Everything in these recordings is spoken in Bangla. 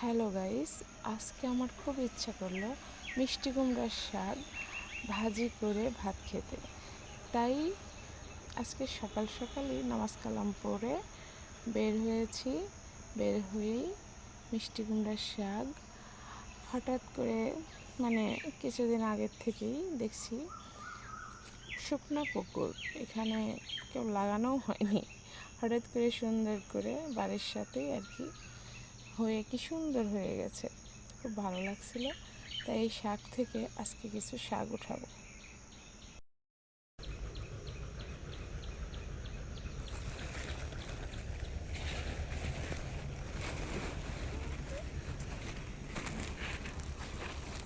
হ্যালো গাইস, আজকে আমার খুব ইচ্ছা করল মিষ্টি কুমড়ার শাক ভাজি করে ভাত খেতে। তাই আজকে সকাল সকালই নামাজ কালাম পড়ে বের হয়েছি। বের হয়েই মিষ্টি কুমড়ার শাক হঠাৎ করে মানে কিছুদিন আগের থেকেই দেখছি শুকনো পুকুর, এখানে কেউ লাগানোও হয়নি। হঠাৎ করে সুন্দর করে বাড়ির সাথেই আর কি হয়ে কি সুন্দর হয়ে গেছে। খুব ভালো লাগছিল। তাই এই শাক থেকে আজকে কিছু শাক উঠাবো।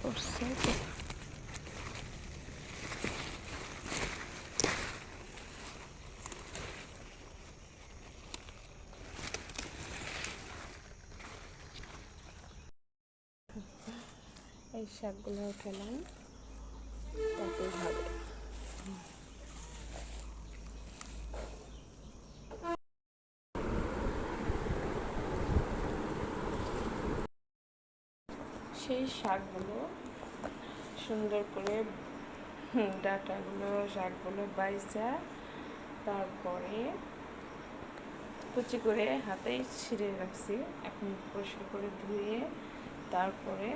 উঠছে এই শাকগুলো উঠালাম তারপর হবে সেই শাকগুলো সুন্দর করে ডাঁটাগুলো, শাকগুলো বাইজা, তারপরে কুচি করে হাতে ছিঁড়ে রাখছি। এখন পরিষ্কার করে ধুয়ে তারপরে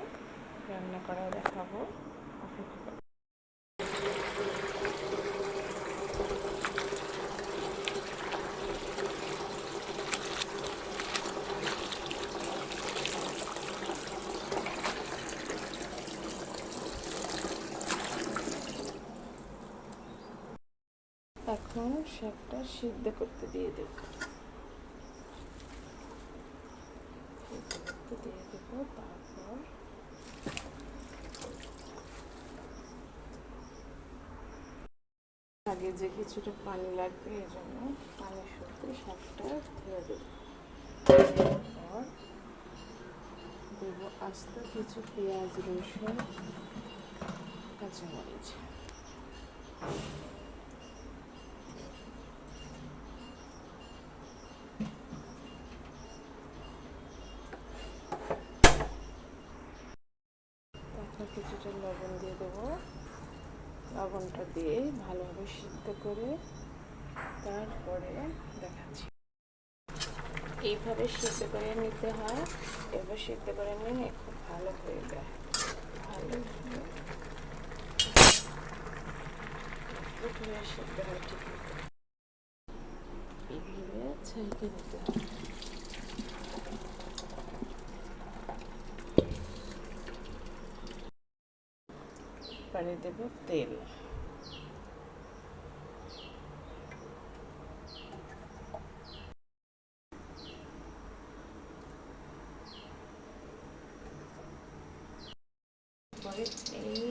রান্না করা দেখাবো। এখন শাকটা সিদ্ধ করতে দিয়ে দেব সিদ্ধ করতে দিয়ে দেবো তারপর আগে যে কিছুটা পানি লাগবে, এই জন্য পানির সাথে শাকটা ধুয়ে দেব। তারপর দেবো আস্তে কিছু পেঁয়াজ, রসুন, কাঁচামরিচ তারপর কিছুটা লবণ দিয়ে দেবো লবণটা দিয়ে ভালোভাবে সিদ্ধ করে তারপরে দেখাচ্ছি। এইভাবে সিদ্ধ করে নিতে হয়। এবার সিদ্ধ করে নিয়ে খুব ভালো হয়ে যায়। ভালো সিদ্ধ হয়। ঠিক এইভাবে ছাইকে নিতে হয়। পানি দেব তেল। এই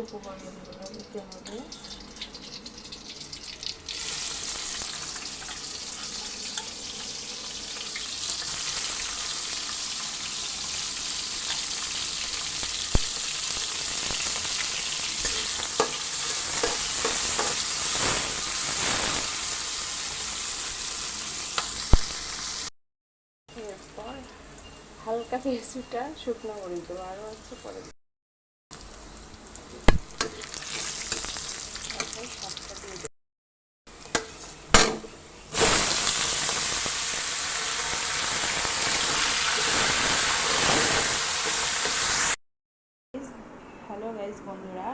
উপকরণগুলো দিতে হবে এরপর হালকা কিছুটা শুকনো মরিচ দেবো আরও হচ্ছে পরে। হ্যালো গাইজ বন্ধুরা,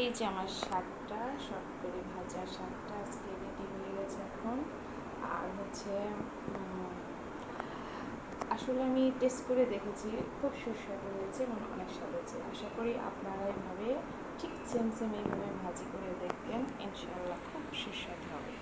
এই যে আমার শাকটা শর্ট করে ভাজা শাকটা আজকে রেডি হয়ে গেছে এখন আর হচ্ছে আসলে আমি টেস্ট করে দেখেছি, খুব সুস্বাদু হয়েছে এবং অনেক স্বাদ হয়েছে। আশা করি আপনারা এভাবে ঠিক সেম সেম এইভাবে ভাজি করে দেখবেন। ইনশাল্লাহ খুব সুস্বাদু হবে।